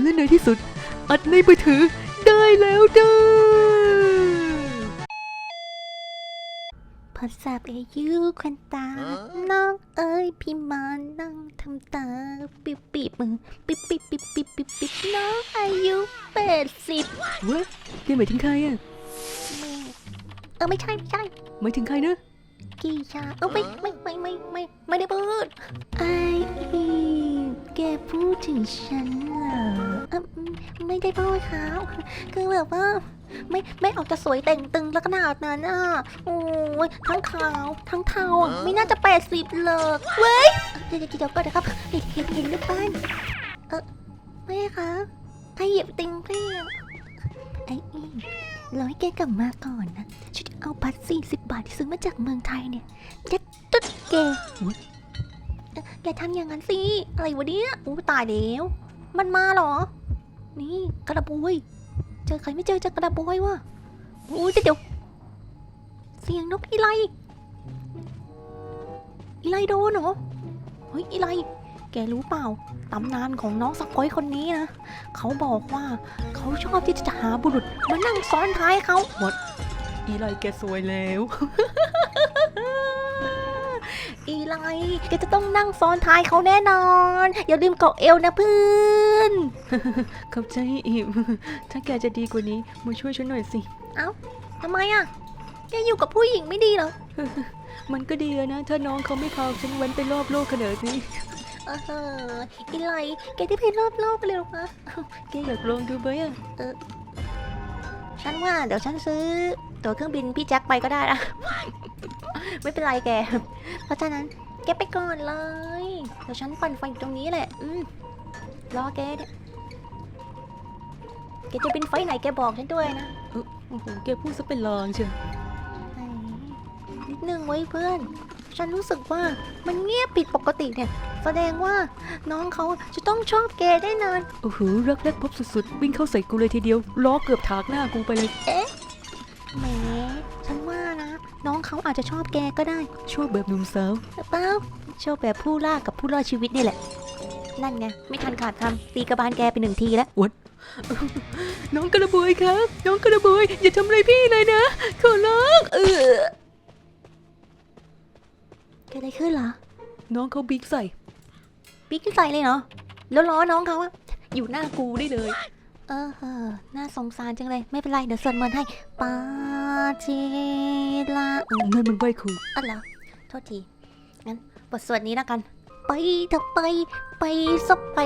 และในที่สุด อัดในมือถือได้แล้วเด้อพอสับอายุควันตา น้องเอ้ยพี่มานั่งทำตา ปิบปิบมือปิบปิบปิบปิบปิบปิบน้องอายุแปดสิบเว้ยแกหมายถึงใครอะเออไม่ใช่ไม่ใช่หมายถึงใครนะกี่ชาเออไม่ไม่ไม่ไม่ไม่ไม่ได้พูดไออี แกพูดถึงฉันเหรอเออไม่ได้พูดครับคือแบบว่าไม่ไม่ออกจะสวยแต่งตึงแล้วขนาดนั้นอะ โอ้ยทั้งขาวทั้งเทาอะไม่น่าจะแปดสิบเลยเว้ยเดี๋ยวเดี๋ยวเดี๋ยวก่อนนะครับเห็นเห็นเห็นหรือเปล่าเออไม่ครับถ้าเหยียบติงเปรี้ยวไอ้อีรอให้แกกลับมาก่อนนะฉันจะเอาบัตรสี่สิบบาทที่ซื้อมาจากเมืองไทยเนี่ยยัดตุ๊ดแก อย่าทำอย่างนั้นสิ อะไรวะเนี่ยอู้ตายแล้ว มันมาเหรอ นี่กระบุย เจอใครไม่เจอเจอกระบอยวะอุ้ยเดี๋ยว เสียงนกอีไลอีไลโดนเหรอ เฮ้ยอีไลแกรู้เปล่าตำนานของน้องสกอยคนนี้นะ เขาบอกว่าเขาชอบที่จะหาบุรุษมานั่งซ้อนท้ายเขาหมดอีไลแกสวยแล้ว ไลแกจะต้องนั่งซ้อนท้ายเขาแน่นอน อย่าลืมเกาะเอวนะเพื่อนขอบใจอิมถ้าแกจะดีกว่านี้มาช่วยฉันหน่อยสิทำไมอะแกอยู่กับผู้หญิงไม่ดีเหรอ มันก็ดีอะนะ ถ้าน้องเขาไม่พาฉันแว้นไปรอบโลกขนาดนี้เอออีไลแกได้ไปรอบโลกเลยเหรอคะแกอยากลองดูไหมอะฉันว่าเดี๋ยวฉันซื้อ ตั๋วเครื่องบินพี่แจ็คไปก็ได้นะ ไม่เป็นไรแก เพราะฉะนั้นแกไปก่อนเลย เดี๋ยวฉันปั่นไฟอยู่ตรงนี้แหละ อืมรอแกเนี่ยแกจะบินไฟไหนแกบอกฉันด้วยนะโอ้โหแกพูดซะเป็นลางเชียวไหนนิดนึงไว้เพื่อน ฉันรู้สึกว่ามันเงียบผิดปกติเนี่ย แสดงว่าน้องเขาจะต้องชอบแกได้นานโอ้โหรักแรกพบสุดๆ วิ่งเข้าใส่กูเลยทีเดียวล้อเกือบถากหน้ากูไปเลย แหมฉันว่านะ น้องเขาอาจจะชอบแกก็ได้ ชอบแบบหนุ่มสาวหรือเปล่าชอบแบบผู้ล่ากับผู้รอดชีวิตนี่แหละ นั่นไง ไม่ทันขาดคำตีกระบาลแกไปหนึ่งทีแล้วน้องกระบวยครับ น้องกระบวย อย่าทำอะไรพี่เลยนะ ขอร้องเออเกิดอะไรขึ้นเหรอ น้องเขาบิ๊กใส่ปิ๊กใส่เลยเหรอแล้วล้อน้องเขาอะอยู่หน้ากูได้เลย เออเออน่าสงสารจังเลย ไม่เป็นไร เดี๋ยวสวดมนต์ให้ปาเจลาเออนั่นมันไหวครูอ๋อเหรอโทษทีงั้นบทสวดนี้แล้วกัน ไปเถอะไป ไปซะไป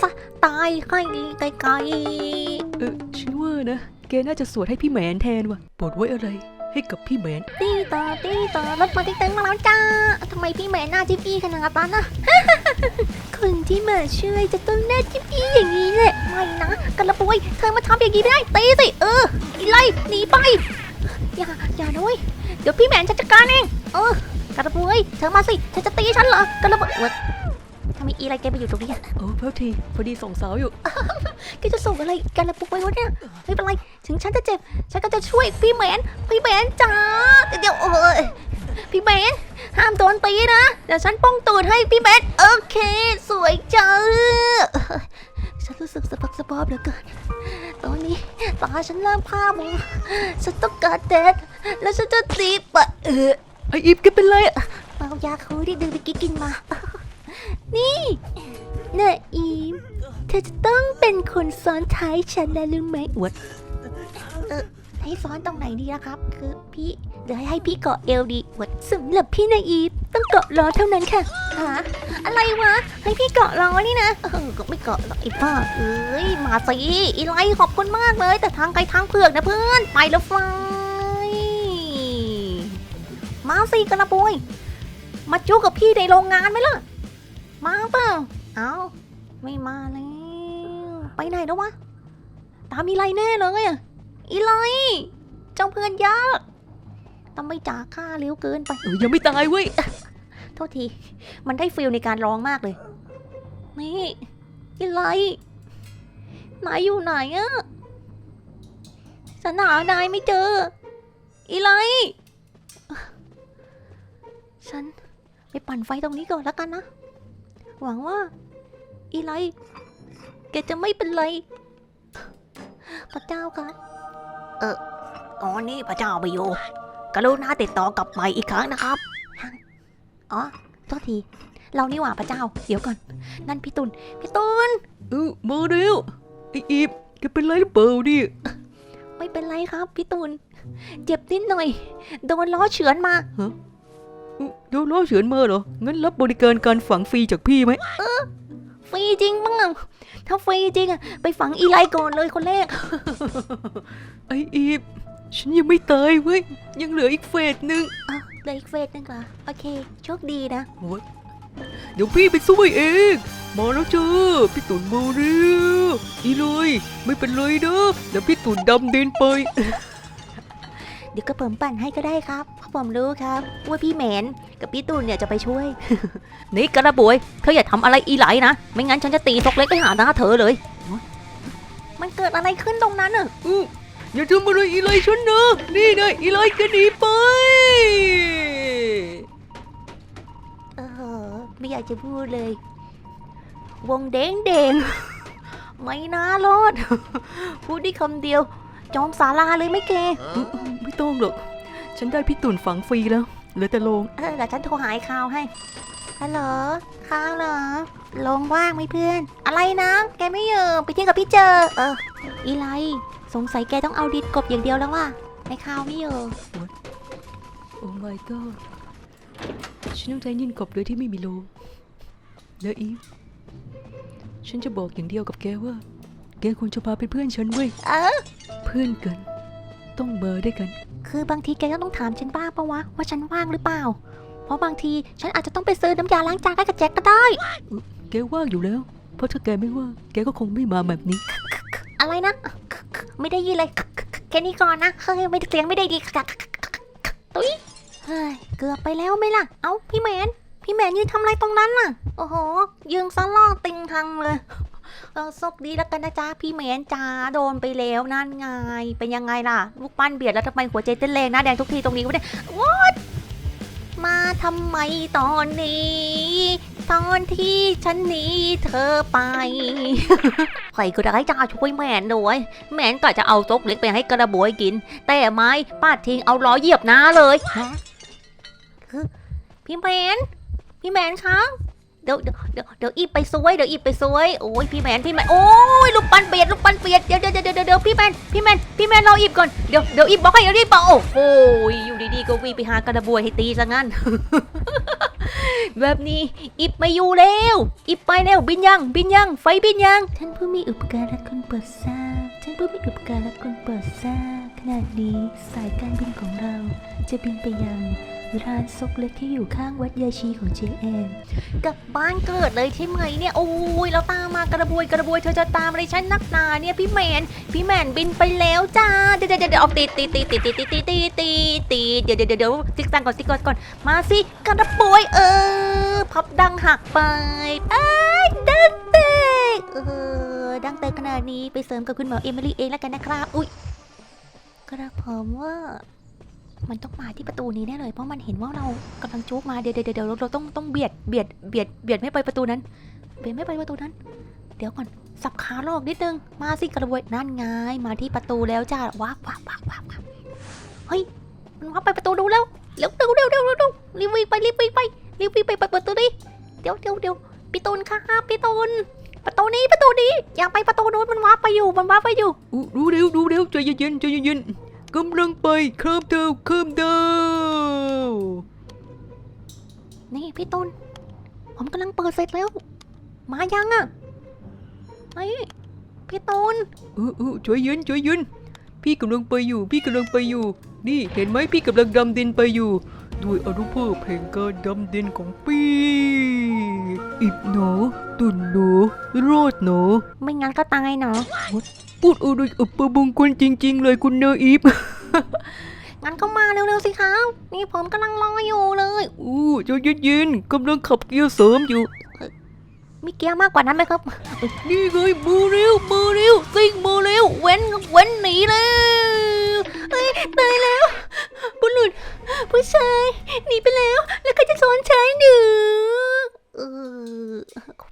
ซะตายให้ไกลๆ เออฉันว่านะ แกน่าจะสวดให้พี่แหมนแทนว่ะโปรดไว้อะไร ให้กับพี่แมนตีต่อตีต่อรถมาติ๊กเต็งมาแล้วจ้าทำไมพี่แหม่หน้าจิ๊บี้ขนาดนั้นนะคนที่มาช่วยจะต้องหน้าจิ๊บี้อย่างนี้แหละไม่นะกระปุยเธอมาทำอย่างนี้ไม่ได้ตีสิเอออไล่หนีไปอย่าอย่านะเว้ยเดี๋ยวพี่แหม่จะจัดการเองเออกระปุยเธอมาสิเธอจะตีฉันเหรอกระปุย เว้ยทำไมอีไล่แกไปอยู่ตรงนี้อะโอ้เพิ่ทีพอดีส่งสาวอยู่ แกจะส่งอะไรกระปุยวะเนี่ยไม่เป็นไร ถึงฉันจะเจ็บ ฉันก็จะช่วยพี่แหมนพี่แหมนจ้าเดี๋ยวเออพี่แหมนห้ามโดนตีนะเดี๋ยวฉันป้องตูดให้พี่แมทโอเค สวยจังฉันรู้สึกสะบักสะบอมเหลือเกิน ตอนนี้ตาฉันเริ่มพร่ามัวฉันต้องการแดดแล้วฉันจะตีปะเออไออิฟแกเป็นไรอะเมายาคูที่ดื่มไปกี้กินมา นี่เน่ะอีมเธอจะต้องเป็นคนซ้อนท้ายฉันนะรู้ไหมอวดเออให้ซ้อนตรงไหนดีล่ะครับ คือพี่เดี๋ยวให้ให้พี่เกาะเอวดีอวดสำหรับพี่นายอีฟต้องเกาะล้อเท่านั้นค่ะหาอะไรวะให้พี่เกาะล้อนี่นะเออก็ไม่เกาะหรอกไอ้บ้าเอ้ยมาสิอีไลขอบคุณมากเลย แต่ทางไกลทางเผือกนะเพื่อนไปแล้วไฟมาสิกระปุยมาจู้กับพี่ในโรงงานไหมล่ะ มาเปล่า เอาไม่มาแล้ว ไปไหนแล้ววะ ตามอีไลแน่เลยอะอีไลเจ้าเพื่อนยากทำไมจ่าค่าเร็วเกินไปเออยังไม่ตายเว้ย โทษที มันได้ฟิลในการร้องมากเลย นี่อีไลนายอยู่ไหนอะฉันหานายไม่เจอ อีไลฉันไปปั่นไฟตรงนี้ก่อนแล้วกันนะ หวังว่า อีไลแกจะไม่เป็นไร พระเจ้าคะเออตอนนี้พระเจ้าไม่อยู่กรุณาติดต่อกลับมาอีกครั้งนะครับ อ๋อโทษที เรานี่หว่าพระเจ้า เดี๋ยวก่อน นั่นพี่ตุล พี่ตุลเออมาเร็วไออีฟแกเป็นไรหรือเปล่าดิไม่เป็นไรครับ พี่ตุล เจ็บนิดหน่อย โดนล้อเฉือนมาเออเดี๋ ยวล้อเฉือนมาเหรอ งั้นรับบริการการฝังฟรีจากพี่ไหมฟรีจริงมั้งถ้าฟรีจริงอะไปฝังอีไลก่อนเลยคนแรก ไออีฟฉันยังไม่ตายเว้ย ยังเหลืออีกเฟสหนึ่งอะเหลยอีกเฟสหนึงเหรอ โอเค โชคดีนะโอ๊ยเดี๋ยวพี่ไปช่วยเองมาแล้วเจ้าพี่ตุ่นมาเร็วอีเลย ไม่เป็นไรเด้อเดี๋ยวพี่ตุ่นดำดินไป เดี๋ยวก็ผมปั่นให้ก็ได้ครับเพราะผมรู้ครับว่าพี่แหมนกับพี่ตุลเนี่ยจะไปช่วย นี่กระบวยเธออย่าทำอะไรอีไหลนะ ไม่งั้นฉันจะตีทกเล็กไปหาหน้าเธอเลย มันเกิดอะไรขึ้นตรงนั้นอะอื้ออย่าทำอะไรอีไหลฉันนะนี่นะอีไหลก็หนีไปเออไม่อยากจะพูดเลย วงเด้งเด้งไม่น่ารอดพูดได้คำเดียว จอมสาลาเลยไม่เกไม่ต้องหรอก ฉันได้พี่ตุ่นฝังฟรีแล้ว เหลือแต่โลงเออเดี๋ยวฉันโทรหายข่าวให้ฮัลโหลข่าวเหรอลงว่างไหมเพื่อน อะไรนะ แกไม่เยอไปเที่ยวกับพี่เจอ เออ อีไลสงสัยแกต้องเอาดินกบอย่างเดียวแล้วว่ะในข่าวไม่เยอโอ้ my god ฉันต้องใช้ยินกบโดยที่ไม่มีโลงแล้วอีฟฉันจะบอกอย่างเดียวกับแกว่า แกควรจะพาเป็นเพื่อนฉันเว้ย เออ พื่อนกัน ต้องเบอร์ด้วยกัน คือบางทีแกก็ต้องถามฉันบ้างปะวะว่าฉันว่างหรือเปล่า เพราะบางทีฉันอาจจะต้องไปซื้อน้ำยาล้างจานให้กับแจ็คก็ได้ แกว่างอยู่แล้ว เพราะถ้าแกไม่ว่างแกก็คงไม่มาแบบนี้ อะไรนะ ไม่ได้ยินเลยแค่นี้ก่อนนะเฮ้ยไม่ได้เสียงไม่ได้ดีตุ้ยเฮ้ยเกือบไปแล้วไหมล่ะ เอ้าพี่แมน พี่แมนยืนทำอะไรตรงนั้นน่ะ โอ้โห ยืนซะล่อติงทังเลย เออโชคดีแล้วกันนะจ๊ะพี่แมนจ้าโดนไปแล้วนั่นไง เป็นยังไงล่ะ ลูกปั้นเบียดแล้วทำไมหัวใจเต้นแรงหน้าแดงทุกทีตรงนี้วะเนี่ย What มาทำไมตอนนี้ ตอนที่ฉันหนีเธอไปใครก็ได้จ้าช่วยแมนด้วยแมนก็จะเอาซกเล็กไปให้กระบวยกิน แต่ไม้ป้าดทิ้งเอาล้อเหยียบหน้าเลยฮะพี่แมนพี่แมนคะ เดี๋ยวเดี๋ยวเดี๋ยวเดี๋ยวอีบไปซวยเดี๋ยวอีบไปซวยโอ้ยพี่แมนพี่แมนโอ้ยลูกปันเปียดลูกปันเปียดเดี๋ยวเดี๋ยวเดี๋ยวเดี๋ยวพี่แมนพี่แมนพี่แมนรออีบก่อนเดี๋ยวเดี๋ยวอีบบอกให้เดี๋ยวรีบบอกโอ้โหอยู่ดีๆก็วิ่งไปหากระบวยให้ตีซะงั้น แบบนี้อิบไม่อยู่แล้วอิบไปแล้วบินยังบินยังไฟบินยังท่านผู้มีอุปการะคุณโปรดทราบท่านผู้มีอุปการะคุณโปรดทราบขณะนี้สายการบินของเราจะบินไปยัง ร้านซกเล็กที่อยู่ข้างวัดยาชีของเจแอนกลับบ้านเกิดเลยใช่ไหมเนี่ยโอ้ยเราตามมากระบวยกระบวยเธอจะตามอะไรฉันนักหนาเนี่ยพี่แมนพี่แมนบินไปแล้วจ้าเดี๋ยวเดี๋ยวเดี๋ยวเอาตีตีตีตีตีตีตีตีตีตีเดี๋ยวเดี๋ยวเดี๋ยวติ๊กตังก่อนติ๊กก่อนก่อนมาสิกระบวยเออพับดังหักไปไอ้ดังเตกเออดังเตกขนาดนี้ไปเสริมกับคุณหมอเอมิลี่เองแล้วกันนะครับ อุ้ยกระผมว่า มันต้องมาที่ประตูนี้แน่เลยเพราะมันเห็นว่าเรากำลังจุกมาเดี๋ยวเดี๋ยวเดี๋ยวเราต้องต้องเบียดเบียดเบียดเบียดไม่ไปประตูนั้น เบียดไม่ไปประตูนั้น เดี๋ยวก่อนสับขาลอกนิดนึงมาสิกระบวยนั่นไงมาที่ประตูแล้วจ้าว้าวว้าวว้าว้าว้าวเฮ้ยมันว้าไปประตูดูแล้วเร็วเร็วเร็วเร็วเร็วเร็วรีบวิ่งไปรีบวิ่งไปรีบวิ่งไปเปิดประตูนี้เดี๋ยวเดี๋ยวเดี๋ยวพี่ตูนครับพี่ตูนประตูนี้ประตูนี้อยากไปประตูนู้นมันว้าไปอยู่มันว้าไปอยู่อู้รู้เร็วรู้เร็วใจเย็นใจเย็น กำลังไปข้ามดาวข้ามดาวนี่พี่ตูนผมกำลังเปิดเสร็จแล้ว มายังอะไอ้พี่ตูนเออเออใจเย็นใจเย็นพี่กำลังไปอยู่ พี่กำลังไปอยู่ นี่เห็นไหมพี่กำลังดำดินไปอยู่ ด้วยอนุภาพแห่งการดำดินของพี่อิบหนอตุ่นหนอรอดหนอไม่งั้นก็ตายเนาะ พูดอะไรอัปมงคลจริง ๆ เลยคุณเนออีฟ งั้นก็มาเร็วๆสิครับ นี่ผมกำลังรออยู่เลยอู้ใจเย็นๆกำลังขับเกียร์เสริมอยู่ มีเกียร์มากกว่านั้นไหมครับ นี่ไงมือเร็วมือเร็วซิ่งมือเร็วเว้นเว้นหนีแล้วเฮ้ยตายแล้วผู้หลุดผู้ชายหนีไปแล้ว แล้วก็จะซ้อนชายหนึ่งเออ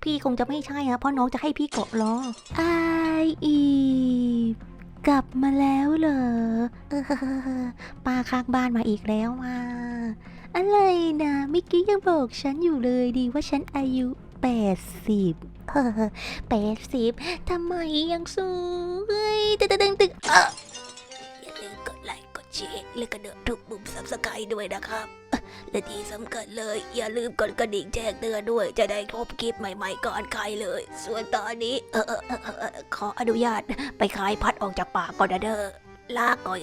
พี่คงจะไม่ใช่อะอะเพราะน้องจะให้พี่เกาะล้อไออีฟ กลับมาแล้วเหรอเออป้าข้างบ้านมาอีกแล้วมาอะไรนะเมื่อกี้ยังบอกฉันอยู่เลยดีว่าฉันอายุ 80เออแปดสิบทำไมยังสวยตึ๊งตึ๊งตึ๊งเอออย่าลืมกดไลค์ กดแชร์และกระโดดทุกปุ่มซับสไครต์ด้วยนะครับ และที่สำคัญเลย อย่าลืมกดกระดิ่งแจ้งเตือนด้วย จะได้พบคลิปใหม่ๆก่อนใครเลย ส่วนตอนนี้ เออเออเออเออขออนุญาตไปคลายพัดออกจากปากก่อนนะเด้อลาก่อน